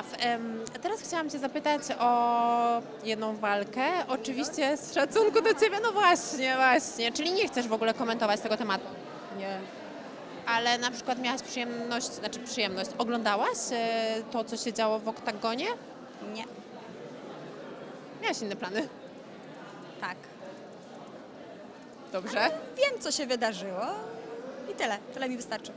Em, teraz chciałam Cię zapytać o jedną walkę. Oczywiście z szacunku do Ciebie, no właśnie, właśnie. Czyli nie chcesz w ogóle komentować tego tematu. Nie. Ale na przykład miałaś przyjemność, znaczy przyjemność, oglądałaś e, to, co się działo w oktagonie? Nie. Miałaś inne plany. Tak. Dobrze. Wiem, co się wydarzyło i tyle. Tyle mi wystarczy.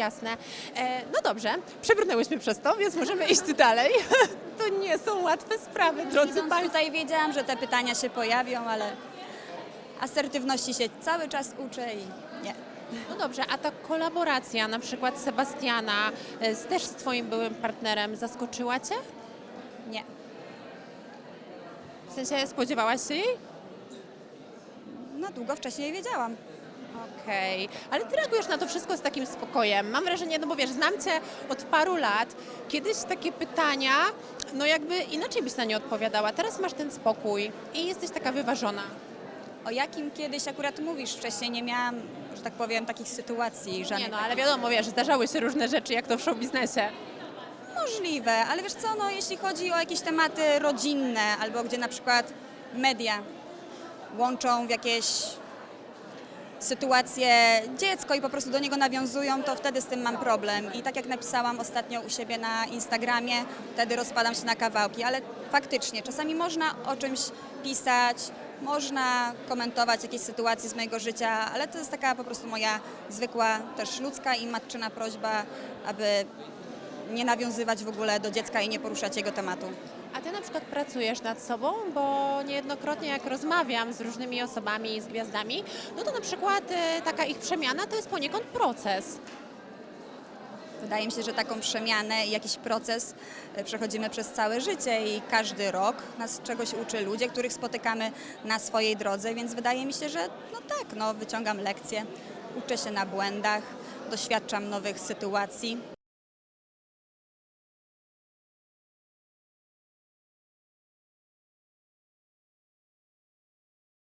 Jasne. E, no dobrze, przebrnęłyśmy przez to, więc możemy iść dalej. to nie są łatwe sprawy, drodzy Państwo. tutaj wiedziałam, że te pytania się pojawią, ale asertywności się cały czas uczę i nie. No dobrze, a ta kolaboracja na przykład Sebastiana e, z, też z Twoim byłym partnerem zaskoczyła Cię? Nie. W sensie spodziewałaś się jej? No długo wcześniej wiedziałam. Okej, ale ty reagujesz na to wszystko z takim spokojem. Mam wrażenie, no bo wiesz, znam cię od paru lat. Kiedyś takie pytania, no jakby inaczej byś na nie odpowiadała. Teraz masz ten spokój i jesteś taka wyważona. O jakim kiedyś akurat mówisz? Wcześniej nie miałam, że tak powiem, takich sytuacji żadnych. Nie no, ale wiadomo, wiesz, zdarzały się różne rzeczy, jak to w show biznesie. Możliwe, ale wiesz co, no jeśli chodzi o jakieś tematy rodzinne albo gdzie na przykład media łączą w jakieś sytuacje dziecko i po prostu do niego nawiązują, to wtedy z tym mam problem. I tak jak napisałam ostatnio u siebie na Instagramie, wtedy rozpadam się na kawałki, ale faktycznie czasami można o czymś pisać, można komentować jakieś sytuacje z mojego życia, ale to jest taka po prostu moja zwykła, też ludzka i matczyna prośba, aby nie nawiązywać w ogóle do dziecka i nie poruszać jego tematu. A ty na przykład pracujesz nad sobą, bo niejednokrotnie jak rozmawiam z różnymi osobami, z gwiazdami, no to na przykład e, taka ich przemiana to jest poniekąd proces. Wydaje mi się, że taką przemianę i jakiś proces e, przechodzimy przez całe życie i każdy rok nas czegoś uczy ludzie, których spotykamy na swojej drodze, więc wydaje mi się, że no tak, no, wyciągam lekcje, uczę się na błędach, doświadczam nowych sytuacji.